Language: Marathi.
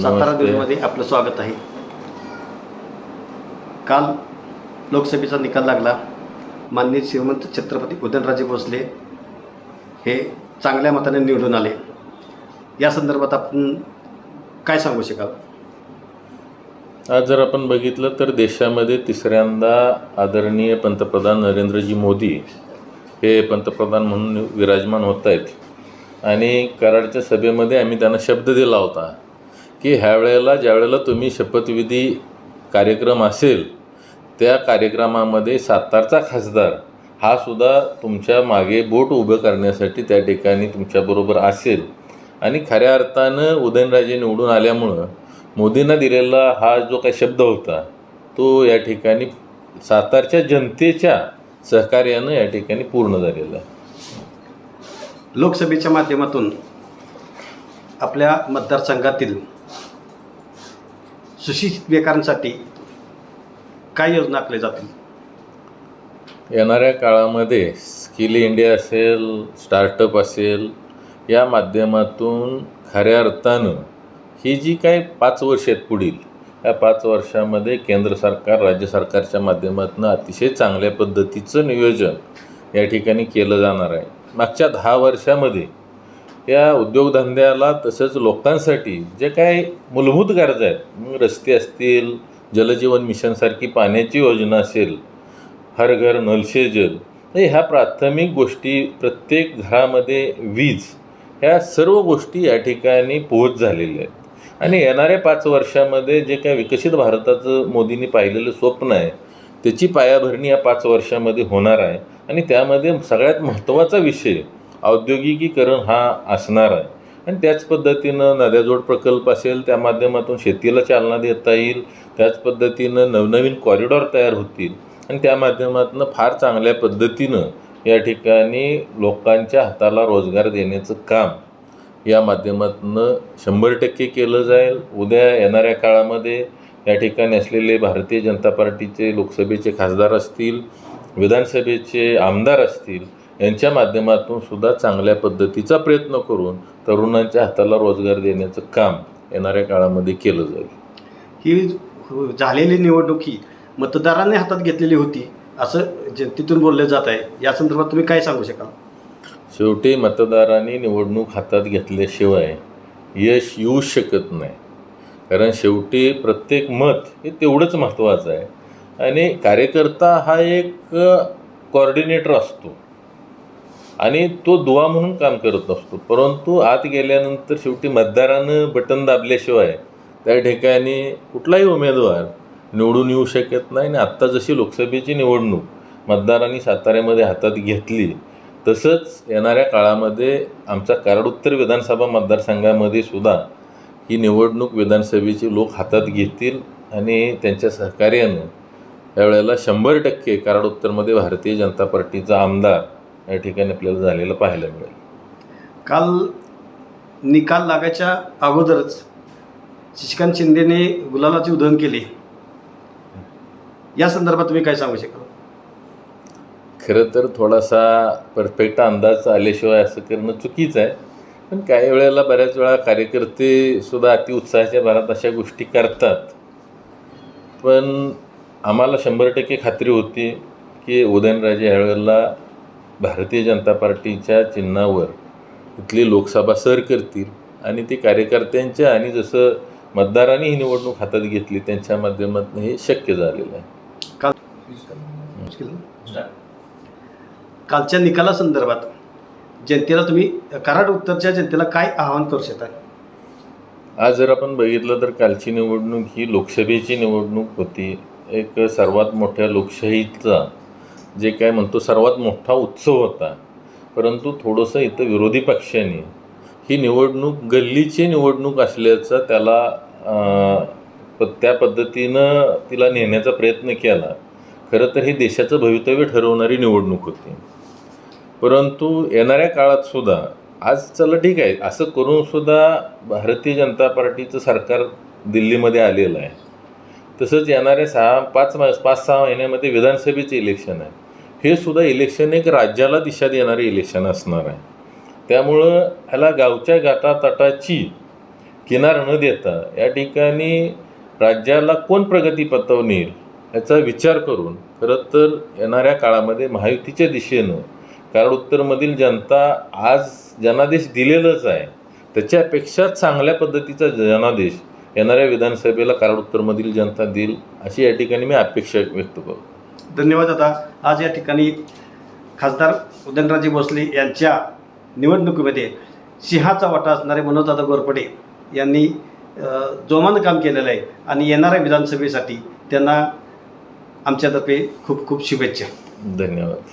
सातारा. न्यूजमध्ये आपलं स्वागत आहे. काल लोकसभेचा निकाल लागला. माननीय श्रीमंत छत्रपती उदयनराजे भोसले हे चांगल्या मताने निवडून आले. या संदर्भात आपण काय सांगू शकाल? आज जर आपण बघितलं तर देशामध्ये तिसऱ्यांदा आदरणीय पंतप्रधान नरेंद्रजी मोदी हे पंतप्रधान म्हणून विराजमान होत आहेत. आणि कराडच्या सभेमध्ये आम्ही त्यांना शब्द दिला होता. की ह्या वेळेला ज्या वेळेला तुम्ही शपथविधी कार्यक्रम असेल त्या कार्यक्रमामध्ये सातारचा खासदार हा सुद्धा तुमच्या मागे बोट उभं करण्यासाठी त्या ठिकाणी तुमच्याबरोबर असेल. आणि खऱ्या अर्थानं उदयनराजे निवडून आल्यामुळं मोदींना दिलेला हा जो काही शब्द होता तो या ठिकाणी सातारच्या जनतेच्या सहकार्यानं या ठिकाणी पूर्ण झालेला आहे. लोकसभेच्या माध्यमातून आपल्या मतदारसंघातील सुशिक्षित बेकारांसाठी काय योजना आखल्या जातील? येणाऱ्या काळामध्ये स्किल इंडिया असेल स्टार्टअप असेल या माध्यमातून खऱ्या अर्थानं ही जी काय पाच वर्ष आहेत पुढील या पाच वर्षामध्ये केंद्र सरकार राज्य सरकारच्या माध्यमातून अतिशय चांगल्या पद्धतीचं नियोजन या ठिकाणी केलं जाणार आहे. मागच्या दहा वर्षामध्ये या उद्योगधंद्याला तसंच लोकांसाठी जे काय मूलभूत गरजा आहेत मग रस्ते असतील जलजीवन मिशनसारखी पाण्याची योजना असेल हर घर नलशे जल ह्या प्राथमिक गोष्टी प्रत्येक घरामध्ये वीज ह्या सर्व गोष्टी या ठिकाणी पोहोच झालेल्या आहेत. आणि येणाऱ्या पाच वर्षामध्ये जे काय विकसित भारताचं मोदींनी पाहिलेलं स्वप्न आहे त्याची पायाभरणी या पाच वर्षामध्ये होणार आहे. आणि त्यामध्ये सगळ्यात महत्त्वाचा विषय औद्योगिकीकरण हा असणार आहे. आणि त्याच पद्धतीनं नद्याजोड प्रकल्प असेल त्या माध्यमातून शेतीला चालना देता येईल त्याच पद्धतीनं नवनवीन कॉरिडॉर तयार होतील आणि त्या माध्यमातून फार चांगल्या पद्धतीनं या ठिकाणी लोकांच्या हाताला रोजगार देण्याचं काम या माध्यमातून शंभर टक्के केलं जाईल. उद्या येणाऱ्या काळामध्ये या ठिकाणी असलेले भारतीय जनता पार्टीचे लोकसभेचे खासदार असतील विधानसभेचे आमदार असतील यांच्या माध्यमातून सुद्धा चांगल्या पद्धतीचा प्रयत्न करून तरुणांच्या हाताला रोजगार देण्याचं काम येणाऱ्या काळामध्ये केलं जाईल. ही झालेली निवडणूक ही मतदारांनी हातात घेतलेली होती असं जनतेतून बोललं जात आहे. या संदर्भात तुम्ही काय सांगू शकाल? शेवटी मतदारांनी निवडणूक हातात घेतल्याशिवाय यश येऊच शकत नाही. कारण शेवटी प्रत्येक मत हे तेवढंच महत्त्वाचं आहे. आणि कार्यकर्ता हा एक कॉर्डिनेटर असतो. आणि तो दुवा म्हणून काम करत असतो परंतु आत गेल्यानंतर शेवटी मतदारानं बटन दाबल्याशिवाय त्या ठिकाणी कुठलाही उमेदवार निवडून येऊ शकत नाही आणि आत्ता जशी लोकसभेची निवडणूक मतदारांनी साताऱ्यामध्ये हातात घेतली तसंच येणाऱ्या काळामध्ये आमचा कराडोत्तर विधानसभा मतदारसंघामध्ये सुद्धा ही निवडणूक विधानसभेची लोक हातात घेतील आणि त्यांच्या सहकार्यानं यावेळेला शंभर टक्के कराडोत्तरमध्ये भारतीय जनता पार्टीचा आमदार या ठिकाणी आपल्याला झालेला पाहायला मिळेल. काल निकाल लागायच्या अगोदरच शशिकांत शिंदेने गुलालाची उधळण केली. या संदर्भात तुम्ही काय सांगू शकाल? खरं तर थोडासा परफेक्ट अंदाज आल्याशिवाय असं करणं चुकीचं आहे. पण काही वेळेला बऱ्याच वेळा कार्यकर्ते सुद्धा अतिउत्साहाच्या भरात अशा गोष्टी करतात. पण आम्हाला शंभर टक्के खात्री होती की उदयनराजे ह्यावेळेला भारतीय जनता पार्टीच्या चिन्हावर इथली लोकसभा सर करतील आणि ती कार्यकर्त्यांच्या आणि जसं मतदारांनी ही निवडणूक हातात घेतली त्यांच्या माध्यमातून हे शक्य झालेलं आहे. काल कालच्या निकालासंदर्भात जनतेला तुम्ही कराड उत्तरच्या जनतेला काय आवाहन करू शकता? आज जर आपण बघितलं तर कालची निवडणूक ही लोकसभेची निवडणूक होती. एक सर्वात मोठ्या लोकशाहीचा जे काय म्हणतो सर्वात मोठा उत्सव होता. परंतु थोडंसं इथं विरोधी पक्षाने ही निवडणूक गल्लीची निवडणूक असल्याचा त्याला प- त्या पद्धतीनं तिला नेण्याचा प्रयत्न केला. खरं तर हे देशाचं भवितव्य ठरवणारी निवडणूक होती. परंतु येणाऱ्या काळात सुद्धा आज चला ठीक आहे असं करून सुद्धा भारतीय जनता पार्टीचं सरकार दिल्लीमध्ये आलेलं आहे. तसंच येणाऱ्या सहा पाच मा पाच सहा महिन्यामध्ये विधानसभेचे इलेक्शन आहे. हे सुद्धा इलेक्शन एक राज्याला दिशा देणारे इलेक्शन असणार आहे. त्यामुळं ह्याला गावच्या गाटातटाची किनार न देता या ठिकाणी राज्याला कोण प्रगतीपथावर नेईल याचा विचार करून खरं तर येणाऱ्या काळामध्ये महायुतीच्या दिशेनं कारण उत्तरमधील जनता आज जनादेश दिलेलंच आहे. त्याच्यापेक्षा चांगल्या पद्धतीचा जनादेश येणाऱ्या विधानसभेला कराड उत्तरमधील जनता देईल अशी या ठिकाणी मी अपेक्षा व्यक्त करतो. धन्यवाद दादा. आज या ठिकाणी खासदार उदयनराजे भोसले यांच्या निवडणुकीमध्ये सिंहाचा वाटा असणारे मनोजदादा गोरपडे यांनी जोमानं काम केलेलं आहे आणि येणाऱ्या विधानसभेसाठी त्यांना आमच्यातर्फे खूप खूप शुभेच्छा. धन्यवाद.